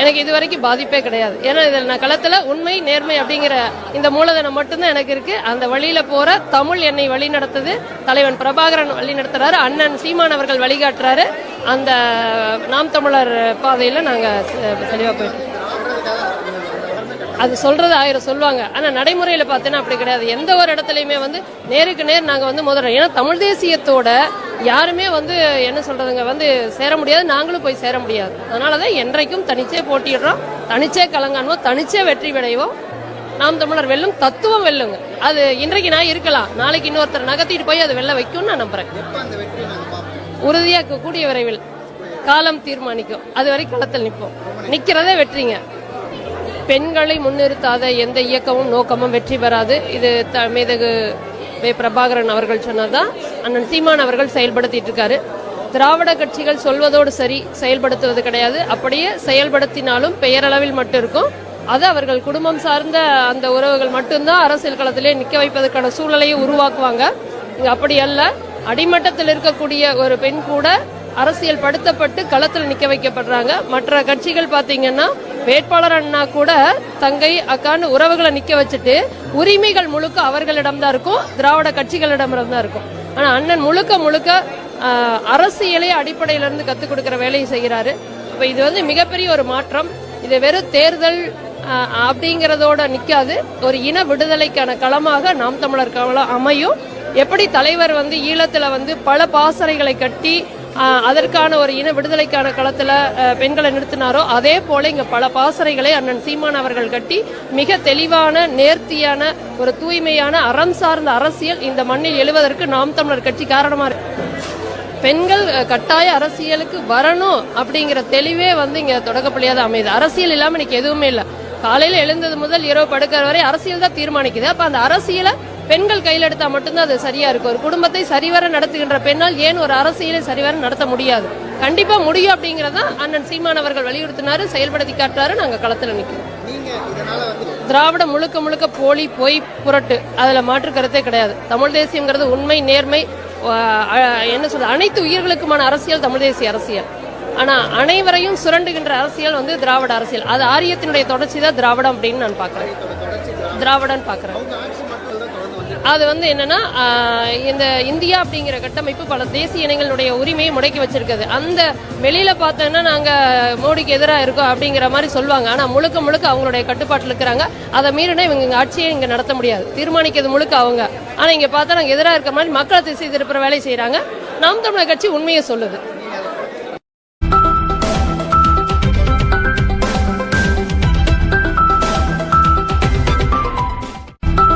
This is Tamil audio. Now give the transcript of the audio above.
எனக்கு இது வரைக்கும் பாதிப்பே கிடையாது. ஏன்னா இதில் நான் களத்தில் உண்மை நேர்மை அப்படிங்கிற இந்த மூலதனம் மட்டும்தான் எனக்கு இருக்கு. அந்த வழியில போற தமிழ் என்னை வழி நடத்துது தலைவன் பிரபாகரன் வழி நடத்துறாரு அண்ணன் சீமான் அவர்கள் வழிகாட்டுறாரு. அந்த நாம் தமிழர் பாதையில் நாங்கள் தெளிவாக போயிட்டு அது சொல்றது ஆயிரம் சொல்லுவாங்க. ஆனா நடைமுறையில பார்த்தீங்கன்னா அப்படி கிடையாது. எந்த ஒரு இடத்துலயுமே வந்து நேருக்கு நேர் நாங்க வந்து முதல்ல ஏன்னா தமிழ் தேசியத்தோட யாருமே வந்து என்ன சொல்றதுங்க வந்து சேர முடியாது நாங்களும் போய் சேர முடியாது. அதனாலதான் என்றைக்கும் தனிச்சே போட்டிடுறோம் தனிச்சே கலங்காணுவோம் தனிச்சே வெற்றி விடைவோம் நாம் தமிழர் வெல்லும் தத்துவம் வெல்லுங்க. அது இன்றைக்கு நான் இருக்கலாம் நாளைக்கு இன்னொருத்தர் நகர்த்திட்டு போய் அது வெல்ல வைக்கும்னு நான் நம்புறேன். உறுதியாக்க கூடிய விரைவில். காலம் தீர்மானிக்கும். அது வரை களத்தில் நிற்போம். நிக்கிறதே வெற்றிங்க. பெண்களை முன்னிறுத்தாத எந்த இயக்கமும் நோக்கமும் வெற்றி பெறாது. இது த- மேதகு வே பிரபாகரன் அவர்கள் சொன்னதான் அண்ணன் சீமான் அவர்கள் செயல்படுத்திட்டு இருக்காரு திராவிட கட்சிகள் சொல்வதோடு சரி செயல்படுத்துவது கிடையாது. அப்படியே செயல்படுத்தினாலும் பெயரளவில் மட்டும் இருக்கும். அது அவர்கள் குடும்பம் சார்ந்த அந்த உறவுகள் மட்டும்தான் அரசியல் களத்திலே நிற்க வைப்பதற்கான சூழலையும் உருவாக்குவாங்க. இங்கே அப்படி அல்ல. அடிமட்டத்தில் இருக்கக்கூடிய ஒரு பெண் கூட அரசியல் படுத்தப்பட்டு களத்தில் நிற்க வைக்கப்படுறாங்க. மற்ற கட்சிகள் பார்த்தீங்கன்னா வேட்பாளர் அண்ணா கூட தங்கை அக்கான்னு உறவுகளை நிக்க வச்சுட்டு உரிமைகள் முழுக்க அவர்களிடம் தான் இருக்கும் திராவிட கட்சிகளிடம் தான் இருக்கும். ஆனா அண்ணன் முழுக்க முழுக்க அரசியலே அடிப்படையில இருந்து கத்துக் கொடுக்கிற வேலையை செய்கிறாரு. அப்ப இது வந்து மிகப்பெரிய ஒரு மாற்றம். இது வெறும் தேர்தல் அப்படிங்கிறதோட நிற்காது நிக்காது. ஒரு இன விடுதலைக்கான களமாக நாம் தமிழர் களம் அமையும். எப்படி தலைவர் வந்து ஈழத்துல வந்து பல பாசறைகளை கட்டி அதற்கான ஒரு இன விடுதலைக்கான களத்தில் பெண்களை நிறுத்தினாரோ அதே போல இங்கே பல பாசறைகளை அண்ணன் சீமான் அவர்கள் கட்டி மிக தெளிவான நேர்த்தியான ஒரு தூய்மையான அறம் சார்ந்த அரசியல் இந்த மண்ணில் எழுவதற்கு நாம் தமிழர் கட்சி காரணமாக இருக்கு. பெண்கள் கட்டாய அரசியலுக்கு வரணும் அப்படிங்கிற தெளிவே வந்து இங்கே தொடக்கப்பள்ளியா தான் அமையுது. அரசியல் இல்லாமல் இன்னைக்கு எதுவுமே இல்லை. காலையில் எழுந்தது முதல் இரவு படுக்கிற வரை அரசியல் தான் தீர்மானிக்குது. அப்போ அந்த அரசியலை பெண்கள் கையில் எடுத்தா மட்டும்தான் அது சரியா இருக்கும். ஒரு குடும்பத்தை சரிவர நடத்துகின்ற பெண்ணால் ஏன் ஒரு அரசியலை சரிவர நடத்த முடியாது? கண்டிப்பா முடியும் அப்படிங்கறத அண்ணன் சீமான் அவர்கள் வலியுறுத்தினாரு செயல்படுத்தி காட்டுறாரு நாங்க களத்துல நிக்கிறோம். திராவிடம் முழுக்க முழுக்க போலி பொய் புரட்டு அதுல மாற்று கருத்தே கிடையாது. தமிழ் தேசியங்கிறது உண்மை நேர்மை என்ன சொல்றது அனைத்து உயிர்களுக்குமான அரசியல் தமிழ் தேசிய அரசியல். ஆனா அனைவரையும் சுரண்டுகின்ற அரசியல் வந்து திராவிட அரசியல். அது ஆரியத்தினுடைய தொடர்ச்சி தான் திராவிடம் அப்படின்னு நான் பாக்குறேன். திராவிடன் பாக்குறேன். அது வந்து என்னன்னா இந்த இந்தியா அப்படிங்கிற கட்டமைப்பு பல தேசிய இனங்களுடைய உரிமையை முடக்கி வச்சிருக்குது. அந்த வெளியில பார்த்தோன்னா நாங்க மோடிக்கு எதிராக இருக்கோம் அப்படிங்கிற மாதிரி சொல்லுவாங்க. ஆனா முழுக்க முழுக்க அவங்களுடைய கட்டுப்பாட்டில் இருக்கிறாங்க. அதை மீறினா இவங்க ஆட்சியை இங்க நடத்த முடியாது. தீர்மானிக்கிறது முழுக்க அவங்க. ஆனா இங்க பார்த்தா நாங்க எதிராக இருக்கிற மாதிரி மக்களை திசை திருப்புற வேலை செய்யறாங்க நாம் தமிழர் கட்சி உண்மையை சொல்லுது.